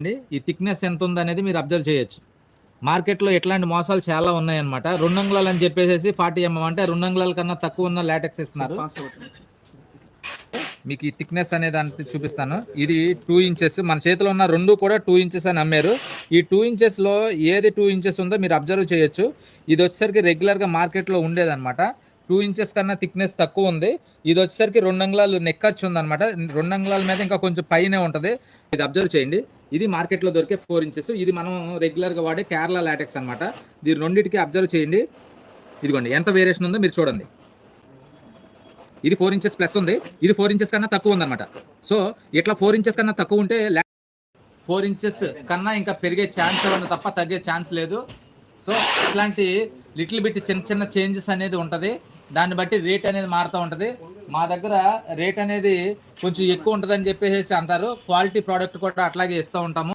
అండి. ఈ థిక్నెస్ ఎంత ఉంది అనేది మీరు అబ్జర్వ్ చేయొచ్చు. మార్కెట్లో ఎట్లాంటి మోసాలు చాలా ఉన్నాయన్నమాట. రెండు అంగుళాలు అని చెప్పేసి ఫార్టీ ఎంఎం అంటే రెండు అంగుళాల కన్నా తక్కువ ఉన్న లాటెక్స్ ఇస్తున్నారు. మీకు ఈ థిక్నెస్ అనే దాన్ని చూపిస్తాను. ఇది టూ ఇంచెస్ మన చేతిలో ఉన్న రెండు కూడా టూ ఇంచెస్ అని అమ్మారు. ఈ టూ ఇంచెస్లో ఏది టూ ఇంచెస్ ఉందో మీరు అబ్జర్వ్ చేయొచ్చు. ఇది వచ్చేసరికి రెగ్యులర్గా మార్కెట్లో ఉండేదన్నమాట. టూ ఇంచెస్ కన్నా థిక్నెస్ తక్కువ ఉంది. ఇది వచ్చేసరికి రెండు అంగుళాలు నెక్కచ్చు ఉందన్నమాట. రెండు అంగుళాల మీద ఇంకా కొంచెం పైనే ఉంటుంది. ఇది అబ్జర్వ్ చేయండి. ఇది మార్కెట్లో దొరికే ఫోర్ ఇంచెస్. ఇది మనం రెగ్యులర్గా వాడే కేరళ లాటెక్స్ అనమాట దీని రెండింటికి అబ్జర్వ్ చేయండి. ఇదిగోండి ఎంత వేరియేషన్ ఉందో మీరు చూడండి. ఇది ఫోర్ ఇంచెస్ ప్లస్ ఉంది. ఇది ఫోర్ ఇంచెస్ కన్నా తక్కువ ఉందన్నమాట. సో ఇట్లా ఫోర్ ఇంచెస్ కన్నా తక్కువ ఉంటే ఫోర్ ఇంచెస్ కన్నా ఇంకా పెరిగే ఛాన్స్ ఏమన్నా తప్ప తగ్గే ఛాన్స్ లేదు. సో ఇట్లాంటి లిటిల్ బిట్ చిన్న చిన్న చేంజెస్ అనేది ఉంటుంది. దాన్ని బట్టి రేట్ అనేది మారుతూ ఉంటుంది. మా దగ్గర రేట్ అనేది కొంచెం ఎక్కువ ఉంటుందని చెప్పేసి అంటారు. క్వాలిటీ ప్రోడక్ట్ కూడా అట్లాగే ఇస్తూ ఉంటాము.